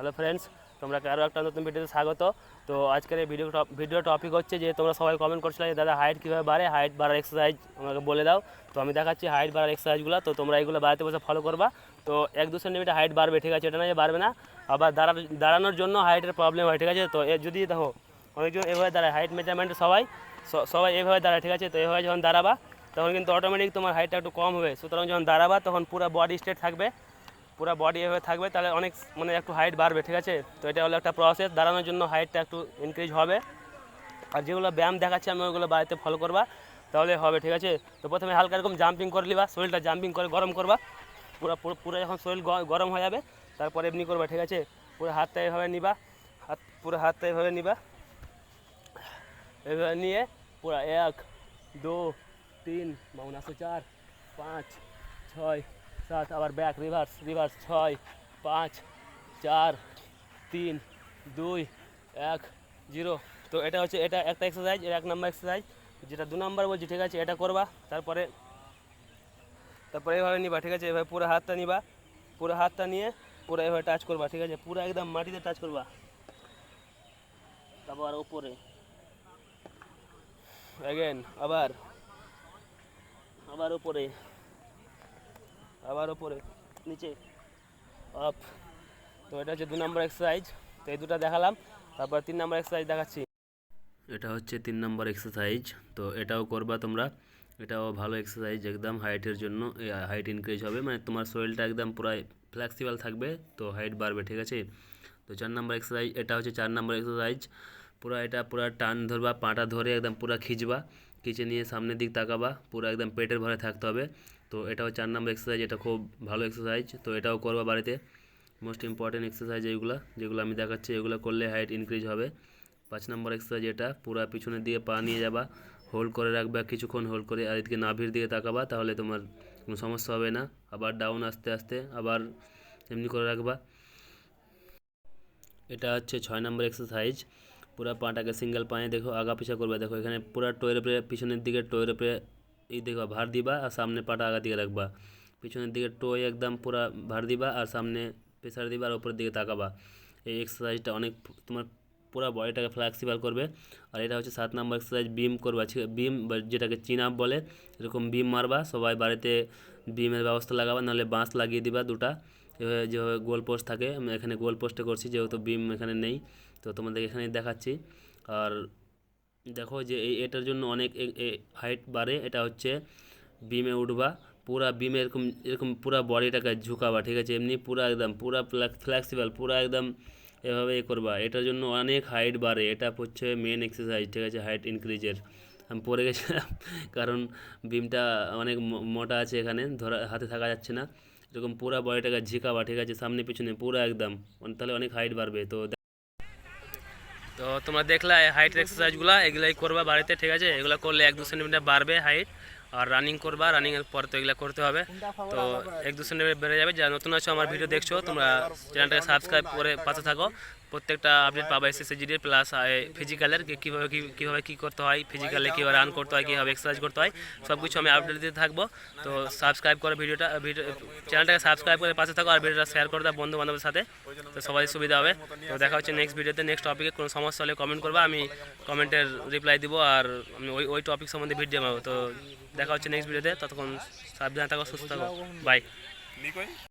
Hello friends তোমরা আরও একটা নতুন ভিডিওতে স্বাগত। তো আজকের এই ভিডিও ভিডিও টপিক হচ্ছে যে, তোমরা সবাই কমেন্ট করছিলে যে, দাদা হাইট কীভাবে বাড়ে? হাইট বাড়ার এক্সারসাইজ আমাকে বলে দাও। তো আমি দেখাচ্ছি হাইট বাড়ার এক্সারসাইজগুলো তো তোমরা এগুলো বাড়িতে বসে ফলো করবা। তো এক দু সেন্টিমিটার হাইট বাড়বে, ঠিক আছে? এটা না যে বাড়বে না। আবার দাঁড়া দাঁড়ানোর জন্য হাইটের প্রবলেম হয়, ঠিক আছে? তো যদি দেখো, অনেকজন এভাবে দাঁড়ায় হাইট মেজারমেন্ট সবাই সবাই এভাবে দাঁড়ায়, ঠিক আছে? তো এভাবে যখন দাঁড়াবা, তখন কিন্তু অটোমেটিক তোমার হাইটটা একটু কম হবে। সুতরাং যখন দাঁড়াবা, তখন পুরো বডি স্ট্রেট থাকবে। পুরো বডি এভাবে থাকবে, তাহলে অনেক মানে একটু হাইট বাড়বে, ঠিক আছে? তো এটা হলো একটা প্রসেস দাঁড়ানোর জন্য হাইটটা একটু ইনক্রিজ হবে। আর যেগুলো ব্যায়াম দেখাচ্ছি, আমি ওইগুলো বাড়িতে ফলো করবা, তাহলে হবে, ঠিক আছে? তো প্রথমে হালকা এরকম জাম্পিং করে নিবা, শরীরটা জাম্পিং করে গরম করবা। পুরো পুরো যখন শরীর গরম হয়ে যাবে, তারপরে এমনি করবা, ঠিক আছে? পুরো হাতটা এভাবে নিবা, হাত, পুরো হাতটা এভাবে নিবা। এভাবে নিয়ে পুরো এক, দু, তিন বাউন চার, পাঁচ, ছয় সাত আবার ব্যাক রিভার্স রিভার্স ছয় পাঁচ চার তিন দুই এক জিরো তো এটা হচ্ছে, এটা একটা এক্সারসাইজ এক নম্বর এক্সারসাইজ যেটা দু নম্বর বলছি, ঠিক আছে? এটা করবা, তারপরে তারপরে এভাবে নিবা, ঠিক আছে? এভাবে পুরো হাতটা নিবা, পুরো হাতটা নিয়ে পুরো এভাবে টাচ করবা, ঠিক আছে? পুরো একদম মাটিতে টাচ করবা। তারপর উপরে। অ্যাগেন আবার আবার উপরে। আবার উপরে নিচে। আপ তো এটা হচ্ছে দু নম্বর এক্সারসাইজ তো এই দুটো দেখালাম, তারপর তিন নম্বর এক্সারসাইজ দেখাচ্ছি। এটা হচ্ছে তিন নম্বর এক্সারসাইজ তো এটাও করবা তোমরা। এটাও ভালো এক্সারসাইজ একদম হাইটের জন্য হাইট ইনক্রিজ হবে। মানে তোমার শরীরটা একদম পুরো ফ্লেক্সিবল থাকবে, তো হাইট বাড়বে, ঠিক আছে? তো চার নম্বর এক্সারসাইজ এটা হচ্ছে চার নম্বর এক্সারসাইজ পুরো এটা পুরো টান ধরবা, পাটা ধরে একদম পুরো খিচবা। খিচে নিয়ে সামনের দিক তাকাবা, পুরো একদম পেটের ভরে থাকতে হবে। তো এটাও চার নম্বর এক্সারসাইজ এটা খুব ভালো এক্সারসাইজ তো এটাও করবা বাড়িতে। মোস্ট ইম্পর্টেন্ট এক্সারসাইজ এইগুলো, যেগুলো আমি দেখাচ্ছি, এগুলো করলে হাইট ইনক্রিজ হবে। পাঁচ নম্বর এক্সারসাইজ এটা, পুরো পিছনের দিকে পা নিয়ে যাবা হোল্ড করে রাখবা, কিছুক্ষণ হোল্ড করে, আর এদিকে নাভির দিকে তাকাবা, তাহলে তোমার কোনো সমস্যা হবে না। আবার ডাউন আস্তে আস্তে, আবার এমনি করে রাখবা। এটা হচ্ছে ছয় নম্বর এক্সারসাইজ পুরা পাটাকে সিঙ্গেল পায়ে দেখো আগা পিছা করবে দেখো এখানে পুরা টোয়ের উপরে পিছনের দিকে টোয়ের উপরে এই দেখো ভার দিবা আর সামনে পাটা আগা দিকে রাখবা পিছনের দিকে টোয় একদম পুরা ভার দিবা আর সামনে প্রেসার দিবা আর উপরের দিকে তাকাবা এই এক্সারসাইজটা অনেক তোমার পুরো বডিটাকে ফ্লেক্সিবল করবে আর এটা হচ্ছে সাত নম্বর এক্সারসাইজ বিম করবা বিম যেটাকে চিন বলে এরকম বিম মারবা সবাই বাড়িতে বিমের ব্যবস্থা লাগাবা নাহলে বাঁশ লাগিয়ে দিবা দুটা এভাবে যেভাবে গোল পোস্ট থাকে, আমি এখানে গোল পোস্টে করছি, যেহেতু বিম এখানে নেই, তো তোমাদের এখানে দেখাচ্ছি। আর দেখো যে এই এটার জন্য অনেক হাইট বাড়ে, এটা হচ্ছে বিমে উঠবা, পুরা বিমে এরকম এরকম পুরা বডিটাকে ঝুঁকাবা, ঠিক আছে? এমনি পুরা একদম, পুরা ফ্লেক্সিবল পুরা একদম এভাবে এ করবা। এটার জন্য অনেক হাইট বাড়ে, এটা হচ্ছে মেন এক্সারসাইজ ঠিক আছে? হাইট ইনক্রিজের আমি পড়ে গেছিলাম, কারণ বিমটা অনেক মোটা আছে এখানে, ধরা, হাতে থাকা যাচ্ছে না। এরকম পুরা বডিটাকে ঝিকাবা ঠিক আছে, সামনে পিছনে পুরো একদম তাহলে অনেক হাইট বাড়বে, তো তো তোমরা দেখলা হাইট এক্সারসাইজগুলো এগুলাই করবা বাড়িতে, ঠিক আছে? এগুলো করলে এক দু সেন্টিমিটার বাড়বে হাইট আর রানিং করবা রানিংয়ের পর তো এগুলো করতে হবে। তো এক দু সেন্টিমিটার বেড়ে যাবে। যারা নতুন আছো, আমার ভিডিও দেখছ, তোমরা চ্যানেলটাকে সাবস্ক্রাইব করে পাশে থাকো। প্রত্যেকটা আপডেট পাবা এসএসজিডি প্লাস ফিজিক্যালের কীভাবে কী কীভাবে কী করতে হয় ফিজিক্যালে কীভাবে রান করতে হয়, কীভাবে এক্সারসাইজ করতে হয় সব কিছু আমি আপডেট দিতে থাকব। তো সাবস্ক্রাইব করে ভিডিওটা ভিডিও চ্যানেলটাকে সাবস্ক্রাইব করে পাশে থাকো আর ভিডিওটা শেয়ার করে দাও বন্ধু বান্ধবের সাথে। তো সবাই সুবিধা হবে। তো দেখা হচ্ছে নেক্সট ভিডিওতে নেক্সট টপিকে কোনো সমস্যা হলে কমেন্ট করবা, আমি কমেন্টের রিপ্লাই দিব আর আমি ওই ওই টপিক সম্বন্ধে ভিডিও বানাবো। তো দেখা হচ্ছে নেক্সট ভিডিওতে ততক্ষণ সাবধানে থাকো সুস্থ থাকো। বাই